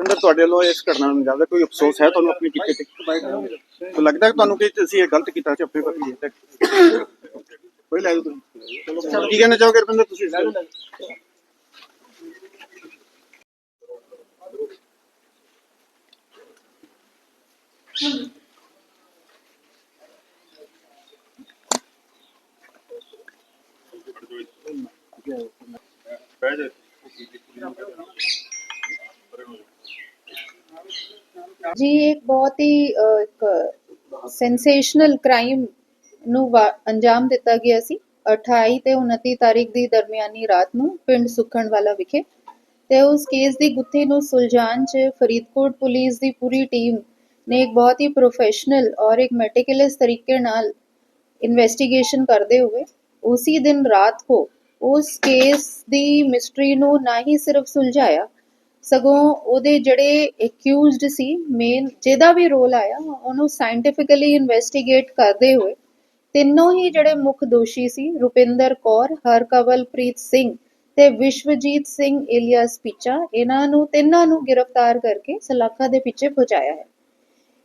ਅੰਦਰ ਤੁਹਾਡੇ ਵੱਲੋਂ ਇਸ ਘਟਨਾ ਨੂੰ ਜ਼ਿਆਦਾ ਕੋਈ ਅਫਸੋਸ ਹੈ ਤੁਹਾਨੂੰ ਆਪਣੀ ਕੀਤੇ ਤੇ? ਕੋਈ ਲੱਗਦਾ ਕਿ ਤੁਹਾਨੂੰ ਕਿ ਤੁਸੀਂ ਇਹ ਗਲਤ ਕੀਤਾ ਸੀ ਆਪਣੇ ਪ੍ਰਤੀ ਤੇ ਕੋਈ ਲੈ ਜਾਓ ਤੁਸੀਂ। ਚਲੋ, ਕੀ ਕਹਿਣਾ ਚਾਹੋਗੇ ਰਵਿੰਦਰ, ਤੁਸੀਂ ਲੈ ਜੀ ਇੱਕ ਬਹੁਤ ਹੀ ਇੱਕ ਸੈਂਸੇਸ਼ਨਲ ਕ੍ਰਾਈਮ ਨੂੰ ਅੰਜਾਮ ਦਿੱਤਾ ਗਿਆ ਸੀ। 28 ਤੇ 29 ਤਾਰੀਖ ਦੀ ਦਰਮਿਆਨੀ ਰਾਤ ਨੂੰ ਪਿੰਡ ਸੁਖਣ ਵਾਲਾ ਵਿਖੇ ਤੇ ਉਸ ਕੇਸ ਦੀ ਗੁੱਥੀ ਨੂੰ ਸੁਲਝਾਉਣ 'ਚ ਫਰੀਦਕੋਟ ਪੁਲਿਸ ਦੀ ਪੂਰੀ ਟੀਮ ਨੇ ਇੱਕ ਬਹੁਤ ਹੀ ਪ੍ਰੋਫੈਸ਼ਨਲ ਔਰ ਇੱਕ ਮੈਟੀਕੂਲਸ ਤਰੀਕੇ ਨਾਲ ਇਨਵੈਸਟੀਗੇਸ਼ਨ ਕਰਦੇ ਹੋਏ ਉਸੇ ਦਿਨ ਰਾਤ ਕੋ ਉਸ ਕੇਸ ਦੀ ਮਿਸਟਰੀ ਨੂੰ ਨਾ ਹੀ ਸਿਰਫ ਸੁਲਝਾਇਆ ਸਗੋਂ ਉਹਦੇ ਜਿਹੜੇ ਐਕਿਊਜ਼ਡ ਸੀ ਮੇਨ ਜਿਹਦਾ ਵੀ ਰੋਲ ਆਇਆ, ਉਹਨੂੰ ਸਾਇੰਟੀਫਿਕਲੀ ਇਨਵੈਸਟੀਗੇਟ ਕਰਦੇ ਹੋਏ ਤਿੰਨੋਂ ਹੀ ਜਿਹੜੇ ਮੁੱਖ ਦੋਸ਼ੀ ਸੀ, ਰੁਪਿੰਦਰ ਕੌਰ, ਹਰਕਵਲਪ੍ਰੀਤ ਸਿੰਘ ਤੇ ਵਿਸ਼ਵਜੀਤ ਸਿੰਘ ਇਲੀਅਸ ਪਿੱਚਾ, ਇਹਨਾਂ ਨੂੰ, ਤਿੰਨਾਂ ਨੂੰ ਗ੍ਰਿਫਤਾਰ ਕਰਕੇ ਸਲਾਖਾ ਦੇ ਪਿੱਛੇ ਪਹੁੰਚਾਇਆ ਹੈ।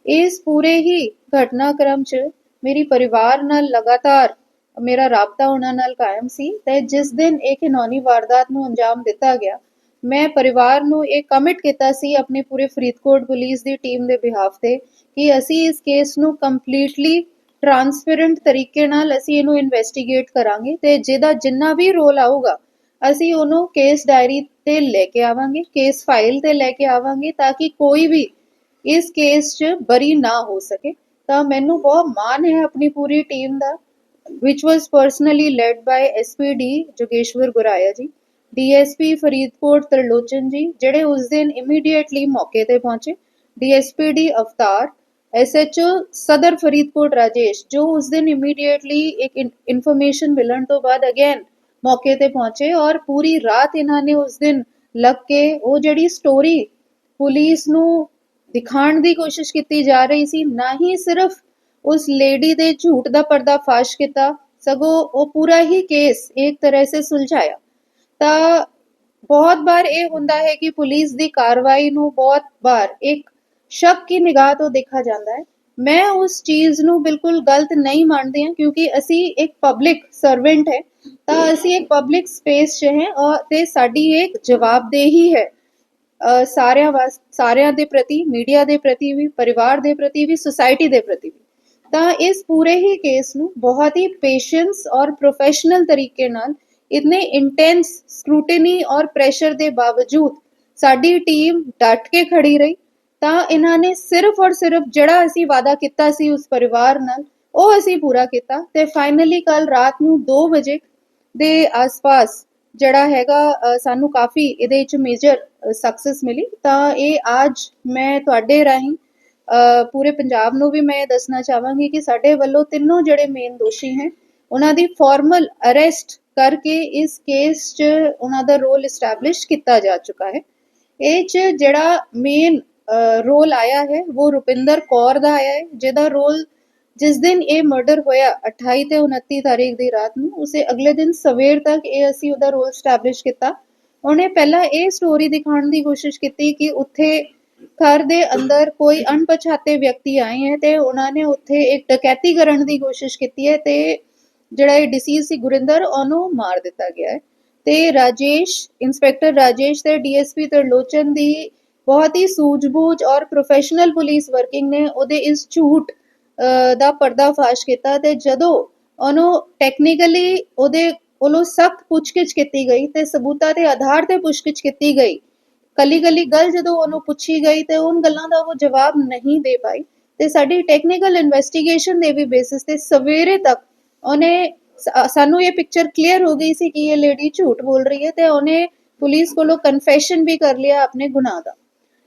ਇਸ ਪੂਰੇ ਹੀ ਘਟਨਾਕ੍ਰਮ 'ਚ ਮੇਰੀ ਪਰਿਵਾਰ ਨਾਲ ਲਗਾਤਾਰ ਮੇਰਾ ਰਾਬਤਾ ਉਹਨਾਂ ਨਾਲ ਕਾਇਮ ਸੀ ਤੇ ਜਿਸ ਦਿਨ ਇਹ ਘਿਨੌਨੀ ਵਾਰਦਾਤ ਨੂੰ ਅੰਜਾਮ ਦਿੱਤਾ ਗਿਆ ਮੈਂ ਪਰਿਵਾਰ ਨੂੰ ਇਹ ਕਮਿਟ ਕੀਤਾ ਸੀ ਆਪਣੀ ਪੂਰੇ ਫਰੀਦਕੋਟ ਪੁਲਿਸ ਦੀ ਟੀਮ ਦੇ ਬਿਹਾਫ ਤੇ ਕਿ ਅਸੀਂ ਇਸ ਕੇਸ ਨੂੰ ਕੰਪਲੀਟਲੀ ਟਰਾਂਸਪੇਰੈਂਟ ਤਰੀਕੇ ਨਾਲ ਅਸੀਂ ਇਹਨੂੰ ਇਨਵੈਸਟੀਗੇਟ ਕਰਾਂਗੇ ਤੇ ਜਿਹਦਾ ਜਿੰਨਾ ਵੀ ਰੋਲ ਆਊਗਾ, ਅਸੀਂ ਉਹਨੂੰ ਕੇਸ ਡਾਇਰੀ ਤੇ ਲੈ ਕੇ ਆਵਾਂਗੇ ਕੇਸ ਫਾਈਲ ਤੇ ਲੈ ਕੇ ਆਵਾਂਗੇ ਤਾਂ ਕਿ ਕੋਈ ਵੀ ਇਸ ਕੇਸ 'ਚ ਬਰੀ ਨਾ ਹੋ ਸਕੇ। ਤਾਂ ਮੈਨੂੰ ਬਹੁਤ ਮਾਣ ਹੈ ਆਪਣੀ ਪੂਰੀ ਟੀਮ ਦਾ, which was personally led by SPD Jogeshwar Guraya ji. DSP Faridkot Tarlochan ji, ਜਿਹੜੇ ਉਸ ਦਿਨ ਇਮੀਡੀਏਟਲੀ ਮੌਕੇ ਤੇ ਪਹੁੰਚੇ DSPD ਅਵਤਾਰ SHO ਸਦਰ ਫਰੀਦਕੋਟ ਰਾਜੇਸ਼, ਜੋ ਉਸ ਦਿਨ ਇਮੀਡੀਏਟਲੀ ਇੱਕ ਇਨਫੋਰਮੇਸ਼ਨ ਮਿਲਣ ਤੋਂ ਬਾਅਦ ਅਗੇਨ ਮੌਕੇ ਤੇ ਪਹੁੰਚੇ ਔਰ ਪੂਰੀ ਰਾਤ ਇਹਨਾਂ ਨੇ ਉਸ ਦਿਨ ਲੱਗ ਕੇ ਉਹ ਜਿਹੜੀ ਸਟੋਰੀ ਪੁਲਿਸ ਨੂੰ ਦਿਖਾਉਣ ਦੀ ਕੋਸ਼ਿਸ਼ ਕੀਤੀ ਜਾ ਰਹੀ ਸੀ, ਨਾ ਹੀ ਸਿਰਫ ਉਸ ਲੇਡੀ ਦੇ ਝੂਠ ਦਾ ਪਰਦਾਫਾਸ਼ ਕੀਤਾ, ਸਗੋਂ ਉਹ ਪੂਰਾ ਹੀ ਕੇਸ ਇੱਕ ਤਰ੍ਹਾਂ ਸੇ ਸੁਲਝਾਇਆ। ਤਾਂ ਬਹੁਤ ਵਾਰ ਇਹ ਹੁੰਦਾ ਹੈ ਕਿ ਪੁਲਿਸ ਦੀ ਕਾਰਵਾਈ ਨੂੰ ਬਹੁਤ ਵਾਰ ਇੱਕ ਸ਼ੱਕ ਦੀ ਨਿਗਾਹ ਤੋਂ ਦੇਖਿਆ ਜਾਂਦਾ ਹੈ। ਮੈਂ ਉਸ ਚੀਜ਼ ਨੂੰ ਬਿਲਕੁਲ ਗਲਤ ਨਹੀਂ ਮੰਨਦੀ ਹਾਂ ਕਿਉਂਕਿ ਅਸੀਂ ਇੱਕ ਪਬਲਿਕ ਸਰਵੈਂਟ ਹੈ, ਤਾਂ ਅਸੀਂ ਇੱਕ ਪਬਲਿਕ ਸਪੇਸ 'ਚ ਹੈ ਔਰ ਤੇ ਸਾਡੀ ਇੱਕ ਜਵਾਬਦੇਹੀ ਹੈ। ਸਾਰਿਆਂ ਵਾਸ, ਸਾਰਿਆਂ ਦੇ ਪ੍ਰਤੀ ਮੀਡੀਆ ਦੇ ਪ੍ਰਤੀ ਵੀ, ਪਰਿਵਾਰ ਦੇ ਪ੍ਰਤੀ ਵੀ ਸੁਸਾਇਟੀ ਦੇ ਪ੍ਰਤੀ ਵੀ। ਤਾਂ ਇਸ ਪੂਰੇ ਹੀ ਕੇਸ ਨੂੰ ਬਹੁਤ ਹੀ ਪੇਸ਼ੈਂਸ ਔਰ ਪ੍ਰੋਫੈਸ਼ਨਲ ਤਰੀਕੇ ਨਾਲ ਇਤਨੇ ਇੰਟੈਂਸ ਸਕ੍ਰੂਟਨੀ ਔਰ ਪ੍ਰੈਸ਼ਰ ਦੇ ਬਾਵਜੂਦ ਸਾਡੀ ਟੀਮ ਡਟ ਕੇ ਖੜੀ ਰਹੀ। ਤਾਂ ਇਹਨਾਂ ਨੇ ਸਿਰਫ ਔਰ ਸਿਰਫ ਜਿਹੜਾ ਅਸੀਂ ਵਾਅਦਾ ਕੀਤਾ ਸੀ ਉਸ ਪਰਿਵਾਰ ਨਾਲ, ਉਹ ਅਸੀਂ ਪੂਰਾ ਕੀਤਾ ਤੇ ਫਾਈਨਲੀ ਕੱਲ ਰਾਤ ਨੂੰ 2 ਵਜੇ ਦੇ ਆਸ-ਪਾਸ ਜਿਹੜਾ ਹੈਗਾ ਸਾਨੂੰ ਕਾਫੀ ਇਹਦੇ ਵਿੱਚ ਮੇਜਰ ਸਕਸੈਸ ਮਿਲੀ। ਤਾਂ ਇਹ ਅੱਜ ਮੈਂ ਤੁਹਾਡੇ ਰਾਹੀਂ ਪੂਰੇ ਪੰਜਾਬ ਨੂੰ ਵੀ ਮੈਂ ਦੱਸਣਾ ਚਾਹਾਂਗੀ ਕਿ ਸਾਡੇ ਵੱਲੋਂ ਤਿੰਨੋਂ ਜਿਹੜੇ ਮੇਨ ਦੋਸ਼ੀ ਹੈ, ਉਹਨਾਂ ਦੀ ਫਾਰਮਲ ਅਰੈਸਟ ਕਰਕੇ ਇਸ ਕੇਸ 'ਚ ਉਹਨਾਂ ਦਾ ਰੋਲ ਐਸਟੈਬਲਿਸ਼ ਕੀਤਾ ਜਾ ਚੁੱਕਾ ਹੈ। ਇਹ 'ਚ ਜਿਹੜਾ ਮੇਨ ਰੋਲ ਆਇਆ ਹੈ ਉਹ ਰੁਪਿੰਦਰ ਕੌਰ ਦਾ ਆਇਆ ਹੈ, ਜਿਹਦਾ ਰੋਲ ਜਿਸ ਦਿਨ ਇਹ ਮਰਡਰ ਹੋਇਆ 28 ਤੇ 29 ਤਾਰੀਖ ਦੀ ਰਾਤ ਨੂੰ, ਉਸੇ ਅਗਲੇ ਦਿਨ ਸਵੇਰ ਤੱਕ ਇਹ ਅਸੀਂ ਉਹਦਾ ਰੋਲ ਸਟੈਬਲਿਸ਼ ਕੀਤਾ। ਉਹਨੇ ਪਹਿਲਾਂ ਇਹ ਸਟੋਰੀ ਦਿਖਾਉਣ ਦੀ ਕੋਸ਼ਿਸ਼ ਕੀਤੀ ਕਿ ਉੱਥੇ ਘਰ ਦੇ ਅੰਦਰ ਕੋਈ ਅਣਪਛਾਤੇ ਵਿਅਕਤੀ ਆਏ ਹੈ ਤੇ ਉਹਨਾਂ ਨੇ ਉੱਥੇ ਇੱਕ ਡਕੈਤੀ ਕਰਨ ਦੀ ਕੋਸ਼ਿਸ਼ ਕੀਤੀ ਹੈ ਤੇ ਜਿਹੜਾ ਇਹ ਡਿਸੀਜ਼ ਸੀ ਗੁਰਿੰਦਰ, ਉਹਨੂੰ ਮਾਰ ਦਿੱਤਾ ਗਿਆ ਹੈ। ਤੇ ਰਾਜੇਸ਼ ਇੰਸਪੈਕਟਰ ਰਾਜੇਸ਼ ਤੇ ਡੀਐਸਪੀ ਤਰਲੋਚਨ ਦੀ ਬਹੁਤ ਹੀ ਸੂਝ-ਬੂਝ ਔਰ ਪ੍ਰੋਫੈਸ਼ਨਲ ਪੁਲਿਸ ਵਰਕਿੰਗ ਨੇ ਉਹਦੇ ਇਸ ਝੂਠ ਦਾ ਪਰਦਾਫਾਸ਼ ਕੀਤਾ ਤੇ ਜਦੋਂ ਉਹਨੂੰ ਟੈਕਨੀਕਲੀ ਉਹਦੇ ਕੋਲੋਂ ਸਖਤ ਪੁੱਛਗਿੱਛ ਕੀਤੀ ਗਈ ਤੇ ਸਬੂਤਾਂ ਦੇ ਆਧਾਰ ਤੇ ਪੁੱਛਗਿੱਛ ਕੀਤੀ ਗਈ ਕੱਲੀ ਕੱਲੀ ਗੱਲ ਜਦੋਂ ਉਹਨੂੰ ਪੁੱਛੀ ਗਈ ਤੇ ਉਹਨਾਂ ਗੱਲਾਂ ਦਾ ਉਹ ਜਵਾਬ ਨਹੀਂ ਦੇ ਪਾਈ ਤੇ ਸਾਡੀ ਟੈਕਨੀਕਲ ਇਨਵੈਸਟੀਗੇਸ਼ਨ ਦੇ ਵੀ ਬੇਸਿਸ ਤੇ ਸਵੇਰੇ ਤੱਕ ਉਹਨੇ ਸਾਨੂੰ ਇਹ ਪਿਕਚਰ ਕਲੀਅਰ ਹੋ ਗਈ ਸੀ ਕਿ ਇਹ ਲੇਡੀ ਝੂਠ ਬੋਲ ਰਹੀ ਹੈ ਤੇ ਉਹਨੇ ਪੁਲਿਸ ਕੋਲੋਂ ਕਨਫੈਸ਼ਨ ਵੀ ਕਰ ਲਿਆ ਆਪਣੇ ਗੁਨਾਹ ਦਾ।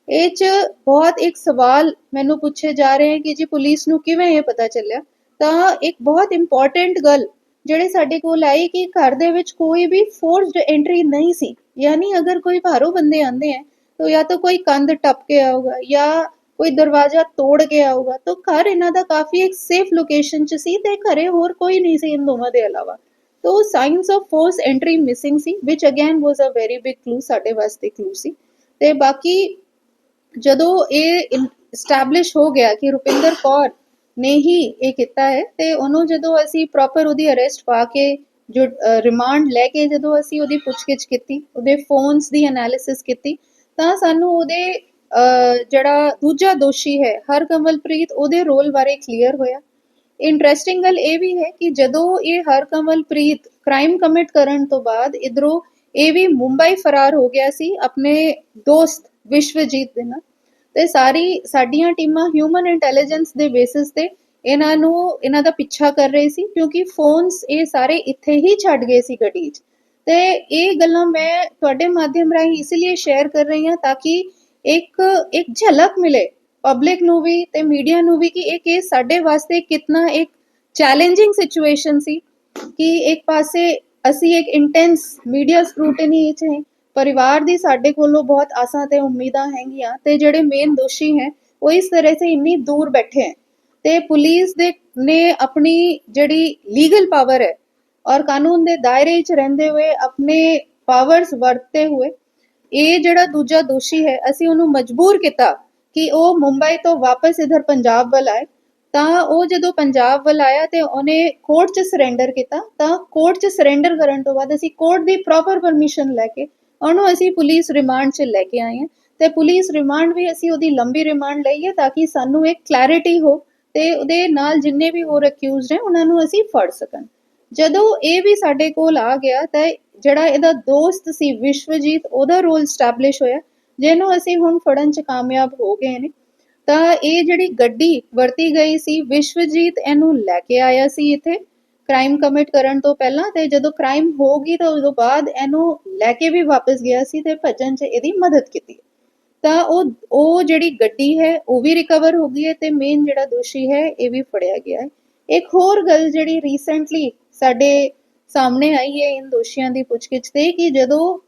ਇਹ ਚ ਬਹੁਤ ਇੱਕ ਸਵਾਲ ਮੈਨੂੰ ਪੁੱਛੇ ਜਾ ਰਹੇ ਹੈ ਕਿ ਜੀ ਪੁਲਿਸ ਨੂੰ ਕਿਵੇਂ ਇਹ ਪਤਾ ਚੱਲਿਆ? ਤਾਂ ਇੱਕ ਬਹੁਤ ਇੰਪੋਰਟੈਂਟ ਗੱਲ ਜਿਹੜੇ ਸਾਡੇ ਕੋਲ ਆਈ ਕਿ ਘਰ ਦੇ ਵਿੱਚ ਕੋਈ ਵੀ ਫੋਰਸਡ ਐਂਟਰੀ ਨਹੀਂ ਸੀ। ਯਾਨੀ ਅਗਰ ਕੋਈ ਬਾਹਰੋਂ ਬੰਦੇ ਆਂਦੇ ਆ ਤਾਂ ਜਾਂ ਤਾਂ ਕੋਈ ਕੰਧ ਟੱਪ ਕੇ ਆਊਗਾ ਜਾਂ ਕੋਈ ਦਰਵਾਜ਼ਾ ਤੋੜ ਕੇ ਆਊਗਾ, ਤਾਂ ਘਰ ਇਹਨਾਂ ਦਾ ਕਾਫੀ ਇੱਕ ਸੇਫ ਲੋਕੇਸ਼ਨ 'ਚ ਸੀ ਤੇ ਘਰੇ ਹੋਰ ਕੋਈ ਨਹੀਂ ਸੀ ਇਨ ਦੋਵਾਂ ਦੇ ਇਲਾਵਾ। ਤੋ signs of force entry missing C which again was a very big clue ਸਾਡੇ ਵਾਸਤੇ ਕਲੂ ਸੀ। ਤੇ ਬਾਕੀ ਜਦੋਂ ਇਹ ਸਟੈਬਲਿਸ਼ ਹੋ ਗਿਆ ਕਿ ਰੁਪਿੰਦਰ ਕੌਰ ਨੇ ਹੀ ਇਹ ਕੀਤਾ ਹੈ, ਤੇ ਉਹਨੂੰ ਜਦੋਂ ਅਸੀਂ ਪ੍ਰੋਪਰ ਉਹਦੀ ਅਰੈਸਟ ਪਾ ਕੇ ਜੋ ਰਿਮਾਂਡ ਲੈ ਕੇ ਜਦੋਂ ਅਸੀਂ ਉਹਦੀ ਪੁੱਛਗਿੱਛ ਕੀਤੀ, ਉਹਦੇ ਫੋਨਸ ਦੀ ਐਨਾਲਿਸਿਸ ਕੀਤੀ, ਤਾਂ ਸਾਨੂੰ ਉਹਦੇ ਜਿਹੜਾ ਦੂਜਾ ਦੋਸ਼ੀ ਹੈ ਹਰਕਮਲਪ੍ਰੀਤ ਉਹਦੇ ਰੋਲ ਬਾਰੇ ਕਲੀਅਰ ਹੋਇਆ। ਇੰਟਰਸਟਿੰਗ ਗੱਲ ਇਹ ਵੀ ਹੈ ਕਿ ਜਦੋਂ ਇਹ ਹਰਕਮਲਪ੍ਰੀਤ ਕ੍ਰਾਈਮ ਕਮਿਟ ਕਰਨ ਤੋਂ ਬਾਅਦ ਇਧਰੋਂ ਇਹ ਵੀ ਮੁੰਬਈ ਫਰਾਰ ਹੋ ਗਿਆ ਸੀ ਆਪਣੇ ਦੋਸਤ ਵਿਸ਼ਵਜੀਤ ਦੇ ਨਾਲ। ਤੇ ਸਾਰੀ, ਸਾਡੀਆਂ ਟੀਮਾਂ ਹਿਊਮਨ ਇੰਟੈਲੀਜੈਂਸ ਦੇ ਬੇਸਿਸ ਤੇ ਇਹਨਾਂ ਨੂੰ, ਇਹਨਾਂ ਦਾ ਪਿੱਛਾ ਕਰ ਰਹੀ ਸੀ, ਕਿਉਂਕਿ ਫੋਨਸ ਇਹ ਸਾਰੇ ਇੱਥੇ ਹੀ ਛੱਡ ਗਏ ਸੀ ਗੱਡੀ 'ਚ। ਤੇ ਇਹ ਗੱਲਾਂ ਮੈਂ ਤੁਹਾਡੇ ਮਾਧਿਅਮ ਰਾਹੀਂ ਇਸ ਲਈ ਸ਼ੇਅਰ ਕਰ ਰਹੀ ਹਾਂ, ਤਾਂ ਕਿ ਇੱਕ ਇੱਕ ਝਲਕ ਮਿਲੇ ਪਬਲਿਕ ਨੂੰ ਵੀ ਤੇ ਮੀਡੀਆ ਨੂੰ ਵੀ ਕਿ ਇਹ ਕੇਸ ਸਾਡੇ ਵਾਸਤੇ ਕਿੰਨਾ ਇੱਕ ਚੈਲੰਜਿੰਗ ਸਿਚੁਏਸ਼ਨ ਸੀ ਕਿ ਇੱਕ ਪਾਸੇ ਅਸੀਂ ਇੱਕ ਇੰਟੈਂਸ ਮੀਡੀਆ ਸਕ੍ਰੂਟਨੀ ਵਿੱਚ ਹੈ, ਪਰਿਵਾਰ ਦੀ ਸਾਡੇ ਕੋਲੋਂ ਬਹੁਤ ਆਸਾਂ ਤੇ ਉਮੀਦਾਂ ਹੈਗੀਆਂ ਤੇ ਜਿਹੜੇ ਮੇਨ ਦੋਸ਼ੀ ਹੈ, ਉਹ ਇਸ ਤਰ੍ਹਾਂ ਸੇ ਇੰਨੀ ਦੂਰ ਬੈਠੇ ਹੈ। ਤੇ ਪੁਲਿਸ ਦੇ, ਨੇ ਆਪਣੀ ਜਿਹੜੀ ਲੀਗਲ ਪਾਵਰ ਹੈ ਔਰ ਕਾਨੂੰਨ ਦੇ ਦਾਇਰੇ ਵਿੱਚ ਰਹਿੰਦੇ ਹੋਏ ਆਪਣੇ ਪਾਵਰਸ ਵਰਤਦੇ ਹੋਏ ਇਹ ਜਿਹੜਾ ਦੂਜਾ ਦੋਸ਼ੀ ਹੈ, ਅਸੀਂ ਉਹਨੂੰ ਮਜਬੂਰ ਕੀਤਾ ਕਿ ਉਹ ਮੁੰਬਈ ਤੋਂ ਵਾਪਸ ਇਧਰ ਪੰਜਾਬ ਵੱਲ ਆਏ। ਤਾਂ ਉਹ ਜਦੋਂ ਪੰਜਾਬ ਵੱਲ ਆਇਆ ਤੇ ਉਹਨੇ ਕੋਰਟ 'ਚ ਸਰੈਂਡਰ ਕੀਤਾ। ਤਾਂ ਕੋਰਟ 'ਚ ਸਰੈਂਡਰ ਕਰਨ ਤੋਂ ਬਾਅਦ ਅਸੀਂ ਕੋਰਟ ਦੀ ਪ੍ਰੋਪਰ ਪਰਮਿਸ਼ਨ ਲੈ ਕੇ ਉਹਨੂੰ ਅਸੀਂ ਪੁਲਿਸ ਰਿਮਾਂਡ 'ਚ ਲੈ ਕੇ ਆਏ ਹਾਂ। ਤੇ ਪੁਲਿਸ ਰਿਮਾਂਡ ਵੀ ਅਸੀਂ ਉਹਦੀ ਲੰਬੀ ਰਿਮਾਂਡ ਲਈ ਹੈ ਤਾਂ ਕਿ ਸਾਨੂੰ ਇੱਕ ਕਲੈਰਿਟੀ ਹੋ ਤੇ ਉਹਦੇ ਨਾਲ ਜਿੰਨੇ ਵੀ ਹੋਰ ਅਕਿਊਜ਼ਡ ਹੈ ਉਹਨਾਂ ਨੂੰ ਅਸੀਂ ਫੜ ਸਕਣ। ਜਦੋਂ ਇਹ ਵੀ ਸਾਡੇ ਕੋਲ ਆ ਗਿਆ ਤਾਂ ਜਿਹੜਾ ਇਹਦਾ ਦੋਸਤ ਸੀ, ਵਿਸ਼ਵਜੀਤ, ਉਹਦਾ ਰੋਲ ਸਟੈਬਲਿਸ਼ ਹੋਇਆ। ਜਿਹਨੂੰ ਅਸੀਂ ਹੁਣ ਫੜਨ 'ਚ ਕਾਮਯਾਬ ਹੋ ਗਏ ਨੇ। ਤਾਂ ਇਹ ਜਿਹੜੀ ਗੱਡੀ ਵਰਤੀ ਗਈ ਸੀ, ਵਿਸ਼ਵਜੀਤ ਇਹਨੂੰ ਲੈ ਕੇ ਆਇਆ ਸੀ ਇੱਥੇ ਕ੍ਰਾਈਮ ਕਮਿਟ ਕਰਨ ਤੋਂ ਪਹਿਲਾਂ। ਤੇ ਜਦੋਂ ਕ੍ਰਾਈਮ ਹੋ ਗਈ ਤਾਂ ਉਦੋਂ ਬਾਅਦ ਇਹਨੂੰ ਲੈ ਕੇ ਵੀ ਵਾਪਸ ਗਿਆ ਸੀ ਤੇ ਭੱਜਣ 'ਚ ਇਹਦੀ ਮਦਦ ਕੀਤੀ। ਤਾਂ ਉਹ ਉਹ ਜਿਹੜੀ ਗੱਡੀ ਹੈ, ਉਹ ਵੀ ਰਿਕਵਰ ਹੋ ਗਈ ਹੈ ਤੇ ਮੇਨ ਜਿਹੜਾ ਦੋਸ਼ੀ ਹੈ, ਇਹ ਵੀ ਫੜਿਆ ਗਿਆ ਹੈ। ਇੱਕ ਹੋਰ ਗੱਲ ਜਿਹੜੀ ਰੀਸੈਂਟਲੀ ਸਾਡੇ ਸਾਹਮਣੇ ਆਈ ਹੈ ਇਨ ਦੋਸ਼ੀਆਂ ਦੀ ਪੁੱਛਗਿੱਛ ਤੇ ਕਿ ਜਦੋਂ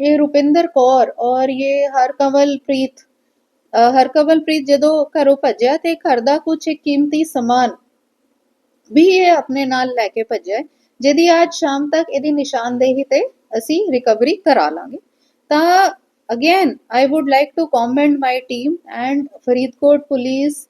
ਇਹ ਰੁਪਿੰਦਰ ਕੌਰ ਔਰ ਇਹ ਹਰਕਵਲਪ੍ਰੀਤ ਹਰਕਵਲਪ੍ਰੀਤ ਜਦੋਂ ਘਰੋਂ ਭੱਜਿਆ ਤੇ ਘਰ ਦਾ ਕੁਝ ਕੀਮਤੀ ਸਮਾਨ ਵੀ ਇਹ ਆਪਣੇ ਨਾਲ ਲੈ ਕੇ ਭੱਜਿਆ ਜਿਹਦੀ ਅੱਜ ਸ਼ਾਮ ਤੱਕ ਇਹਦੀ ਨਿਸ਼ਾਨਦੇਹੀ ਤੇ ਅਸੀਂ ਰਿਕਵਰੀ ਕਰਾ ਲਾਂਗੇ। ਤਾਂ again I would like to commend my team and Faridkot police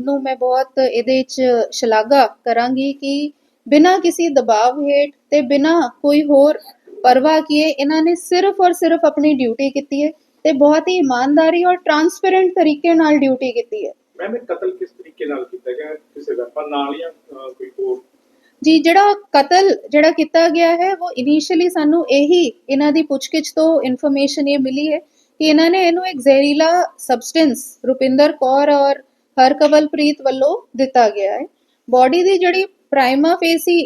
ਨੂੰ ਮੈਂ ਬਹੁਤ ਇਹਦੇ ਚ ਸ਼ਲਾਘਾ ਕਰਾਂਗੀ ਕਿ ਬਿਨਾਂ ਕਿਸੇ ਦਬਾਅ ਹੇਠ ਤੇ ਬਿਨਾਂ ਕੋਈ ਹੋਰ ਪਰਵਾਹ ਕੀਏ ਇਹਨਾਂ ਨੇ ਸਿਰਫ ਔਰ ਸਿਰਫ ਆਪਣੀ ਡਿਊਟੀ ਕੀਤੀ ਹੈ ਤੇ ਬਹੁਤ ਹੀ ਇਮਾਨਦਾਰੀ ਔਰ ਟਰਾਂਸਪੇਰੈਂਟ ਤਰੀਕੇ ਨਾਲ ਡਿਊਟੀ ਕੀਤੀ ਹੈ। ਮੈਮ ਇਹ ਕਤਲ ਕਿਸ ਤਰੀਕੇ ਨਾਲ ਕੀਤਾ ਗਿਆ? ਕਿਸੇ ਵੈਪਨ ਨਾਲ ਜਾਂ ਕੋਈ ਹੋਰ? ਜੀ ਜਿਹੜਾ ਕਤਲ ਜਿਹੜਾ ਕੀਤਾ ਗਿਆ ਹੈ ਉਹ ਇਨੀਸ਼ੀਅਲੀ ਸਾਨੂੰ ਇਹੀ ਇਹਨਾਂ ਦੀ ਪੁੱਛਗਿੱਛ ਤੋਂ ਇਨਫੋਰਮੇਸ਼ਨ ਇਹ ਮਿਲੀ ਹੈ ਕਿ ਇਹਨਾਂ ਨੇ ਇਹਨੂੰ ਇੱਕ ਜ਼ਹਿਰੀਲਾ ਸਬਸਟੈਂਸ ਰੁਪਿੰਦਰ ਕੌਰ ਔਰ ਹਰਕਵਲਪ੍ਰੀਤ ਵੱਲੋਂ ਦਿੱਤਾ ਗਿਆ ਹੈ। ਬਾਡੀ ਦੀ ਜਿਹੜੀ ਪ੍ਰਾਈਮਾ ਫੇਸੀ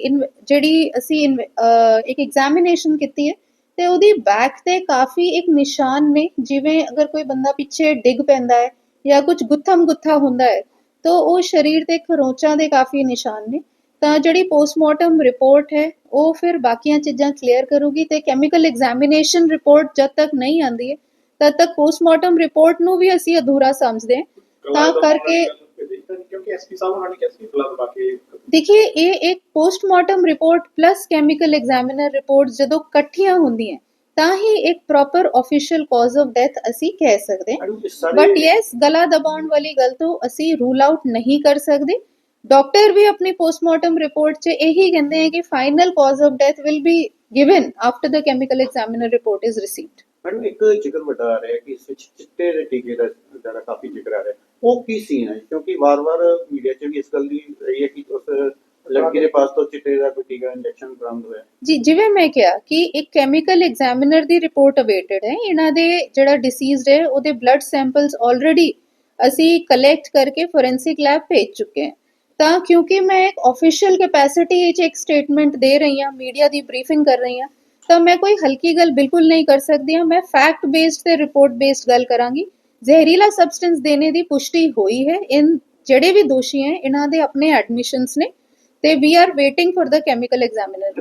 ਜਿਹੜੀ ਅਸੀਂ ਇੱਕ ਐਗਜ਼ਾਮੀਨੇਸ਼ਨ ਕੀਤੀ ਹੈ ਤੇ ਉਹਦੀ ਬੈਕ ਤੇ ਕਾਫੀ ਇੱਕ ਨਿਸ਼ਾਨ ਨੇ ਜਿਵੇਂ ਅਗਰ ਕੋਈ ਬੰਦਾ ਪਿੱਛੇ ਡਿੱਗ ਪੈਂਦਾ ਹੈ ਜਾਂ ਕੁਝ ਗੁੱਥਮ ਗੁੱਥਾ ਹੁੰਦਾ ਹੈ ਤਾਂ ਉਹ ਸਰੀਰ ਤੇ ਖਰੋਚਾਂ ਦੇ ਕਾਫੀ ਨਿਸ਼ਾਨ ਨੇ। ਤਾਂ ਜਿਹੜੀ ਪੋਸਟਮਾਰਟਮ ਰਿਪੋਰਟ ਹੈ ਉਹ ਫਿਰ ਬਾਕੀਆਂ ਚੀਜ਼ਾਂ ਕਲੀਅਰ ਕਰੂਗੀ ਤੇ ਕੈਮੀਕਲ ਐਗਜ਼ਾਮੀਨੇਸ਼ਨ ਰਿਪੋਰਟ ਜਦ ਤੱਕ ਨਹੀਂ ਆਂਦੀ ਹੈ ਤਦ ਤੱਕ ਪੋਸਟਮਾਰਟਮ ਰਿਪੋਰਟ ਨੂੰ ਵੀ ਅਸੀਂ ਅਧੂਰਾ ਸਮਝਦੇ ਹਾਂ। ਤਾਂ ਕਰਕੇ ਕਿਉਂਕਿ ਐਸਪੀ ਸਾਹਿਬ ਉਹਨਾਂ ਨੇ ਕਿਹਾ ਸੀ ਗਲਾ ਦਬਾ ਕੇ ਦੇਖिए ਇਹ ਇੱਕ postmortem report plus chemical examiner report ਜਦੋਂ ਇਕੱਠੀਆਂ ਹੁੰਦੀਆਂ ਤਾਂ ਹੀ ਇੱਕ proper official cause of death ਅਸੀਂ ਕਹਿ ਸਕਦੇ ਬਟ ਯੈਸ ਗਲਾ ਦਬਾਉਣ ਵਾਲੀ ਗੱਲ ਤੋਂ ਅਸੀਂ ਰੂਲ ਆਊਟ ਨਹੀਂ ਕਰ ਸਕਦੇ ਡਾਕਟਰ ਵੀ ਆਪਣੀ ਪੋਸਟਮਾਰਟਮ ਰਿਪੋਰਟ 'ਚ ਇਹੀ ਕਹਿੰਦੇ ਹੈ ਕਿ final cause of death will be given after the chemical examiner report is received madam ਇੱਕ ਜ਼ਿਕਰ ਵੱਡਾ ਆ ਰਿਹਾ ਕਿ ਇਸ ਵਿੱਚ ਚਿੱਟੇ ਦੇ ਟੀਕੇ ਦਾ ਜਿਹੜਾ ਕਾਫੀ ਜ਼ਿਕਰ ਆ ਰਿਹਾ ਉਹ ਕੀ ਸੀ ਹੈ? ਕਿਉਂਕਿ ਵਾਰ-ਵਾਰ ਮੀਡੀਆ 'ਚ ਵੀ ਇਸ ਗੱਲ ਦੀ ਰਹੀ ਹੈ ਕਿ ਉਸ ਲੜਕੀ ਦੇ ਪਾਸ ਤੋਂ ਚਿੱਟੇ ਦਾ ਕੋਈ ਟੀਕਾ ਇੰਜੈਕਸ਼ਨ ਬਰਾਮਦ ਹੋਇਆ। ਜੀ, ਜਿਵੇਂ ਮੈਂ ਕਿਹਾ ਕਿ ਇੱਕ ਕੈਮੀਕਲ ਐਗਜ਼ਾਮੀਨਰ ਦੀ ਰਿਪੋਰਟ ਅਵੇਟਡ ਹੈ। ਇਹਨਾਂ ਦੇ ਜਿਹੜਾ ਡਿਸੀਜ਼ਡ ਹੈ, ਉਹਦੇ ਬਲੱਡ ਸੈਂਪਲਸ ਆਲਰੇਡੀ ਅਸੀਂ ਕਲੈਕਟ ਕਰਕੇ ਫੋਰੈਂਸਿਕ ਲੈਬ ਭੇਜ ਚੁੱਕੇ ਹਾਂ। ਤਾਂ ਕਿਉਂਕਿ ਮੈਂ ਇੱਕ ਆਫੀਸ਼ੀਅਲ ਕੈਪੈਸਿਟੀ ਵਿੱਚ ਇੱਕ ਸਟੇਟਮੈਂਟ ਦੇ ਰਹੀ ਹਾਂ ਮੀਡੀਆ ਦੀ ਬਰੀਫਿੰਗ ਕਰ ਰਹੀ ਹਾਂ, ਤਾਂ ਮੈਂ ਕੋਈ ਹਲਕੀ ਗੱਲ ਬਿਲਕੁਲ ਨਹੀਂ ਕਰ ਸਕਦੀ ਹਾਂ। ਮੈਂ ਫੈਕਟ ਬੇਸਡ ਤੇ ਰਿਪੋਰਟ ਬੇਸਡ ਗੱਲ ਕਰਾਂਗੀ। ਜ਼ਹਿਰੀਲਾ ਸਬਸਟੈਂਸ ਦੇਣੇ ਦੀ ਪੁਸ਼ਟੀ ਹੋਈ ਹੈ। ਇਨ ਜਿਹੜੇ ਵੀ ਦੋਸ਼ੀ ਹੈ ਇਹਨਾਂ ਦੇ ਆਪਣੇ ਐਡਮਿਸ਼ਨਸ ਨੇ ਤੇ we are waiting for the chemical examiner